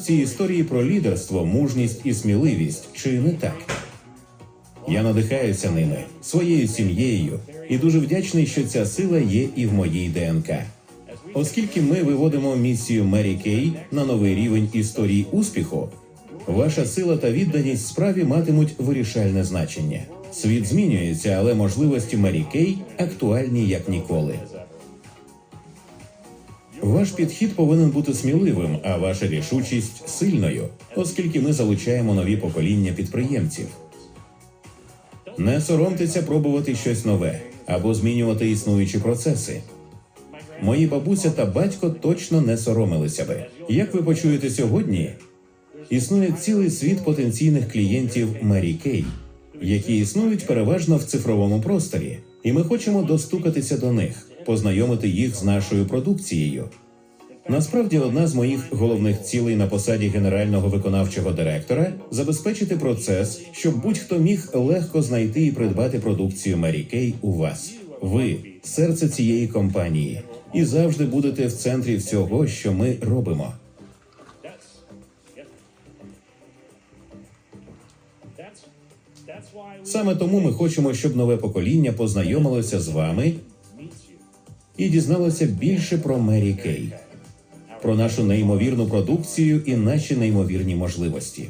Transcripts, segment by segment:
ці історії про лідерство, мужність і сміливість, чи не так? Я надихаюся ними, своєю сім'єю, і дуже вдячний, що ця сила є і в моїй ДНК. Оскільки ми виводимо місію Мері Кей на новий рівень історії успіху, ваша сила та відданість справі матимуть вирішальне значення. Світ змінюється, але можливості Мері Кей актуальні як ніколи. Ваш підхід повинен бути сміливим, а ваша рішучість сильною, оскільки ми залучаємо нові покоління підприємців. Не соромтеся пробувати щось нове або змінювати існуючі процеси. Мої бабуся та батько точно не соромилися би. Як ви почуєте сьогодні, існує цілий світ потенційних клієнтів Мері Кей, які існують переважно в цифровому просторі, і ми хочемо достукатися до них, познайомити їх з нашою продукцією. Насправді, одна з моїх головних цілей на посаді генерального виконавчого директора забезпечити процес, щоб будь-хто міг легко знайти і придбати продукцію Mary Kay у вас. Ви серце цієї компанії, і завжди будете в центрі всього, що ми робимо. Саме тому ми хочемо, щоб нове покоління познайомилося з вами. І дізналося більше про Мері Кей, про нашу неймовірну продукцію і наші неймовірні можливості.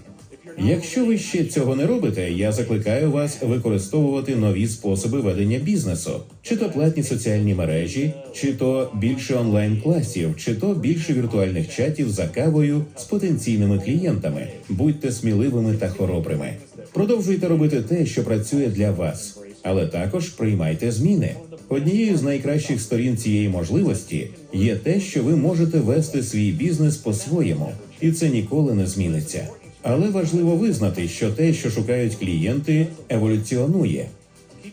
Якщо ви ще цього не робите, я закликаю вас використовувати нові способи ведення бізнесу, чи то платні соціальні мережі, чи то більше онлайн класів, чи то більше віртуальних чатів за кавою з потенційними клієнтами. Будьте сміливими та хоробрими. Продовжуйте робити те, що працює для вас, але також приймайте зміни. Однією з найкращих сторін цієї можливості є те, що ви можете вести свій бізнес по-своєму, і це ніколи не зміниться. Але важливо визнати, що те, що шукають клієнти, еволюціонує.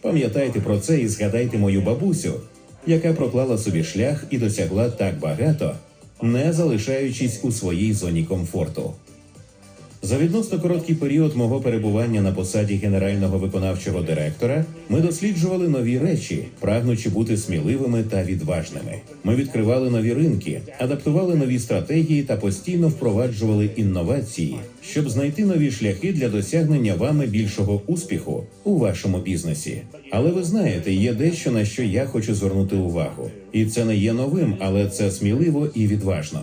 Пам'ятайте про це і згадайте мою бабусю, яка проклала собі шлях і досягла так багато, не залишаючись у своїй зоні комфорту. За відносно короткий період мого перебування на посаді генерального виконавчого директора ми досліджували нові речі, прагнучи бути сміливими та відважними. Ми відкривали нові ринки, адаптували нові стратегії та постійно впроваджували інновації, щоб знайти нові шляхи для досягнення вами більшого успіху у вашому бізнесі. Але ви знаєте, є дещо на що я хочу звернути увагу, і це не є новим, але це сміливо і відважно.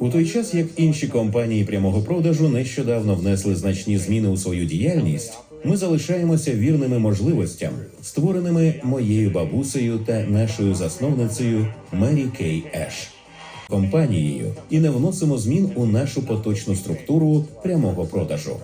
У той час, як інші компанії прямого продажу нещодавно внесли значні зміни у свою діяльність, ми залишаємося вірними можливостям, створеними моєю бабусею та нашою засновницею Мері Кей Еш компанією, і не вносимо змін у нашу поточну структуру прямого продажу.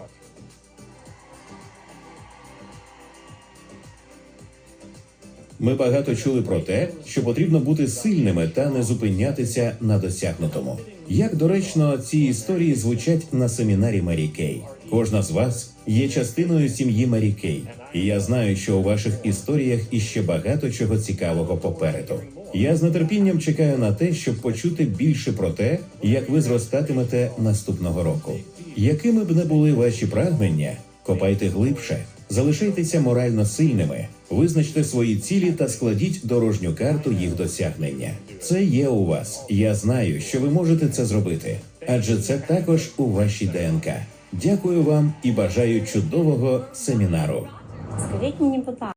Ми багато чули про те, що потрібно бути сильними та не зупинятися на досягнутому. Як доречно ці історії звучать на семінарі Мері Кей. Кожна з вас є частиною сім'ї Мері Кей, і я знаю, що у ваших історіях іще багато чого цікавого попереду. Я з нетерпінням чекаю на те, щоб почути більше про те, як ви зростатимете наступного року. Якими б не були ваші прагнення, копайте глибше, залишайтеся морально сильними, визначте свої цілі та складіть дорожню карту їх досягнення. Це є у вас. Я знаю, що ви можете це зробити, адже це також у вашій ДНК. Дякую вам і бажаю чудового семінару. Скажіть мені, будь ласка,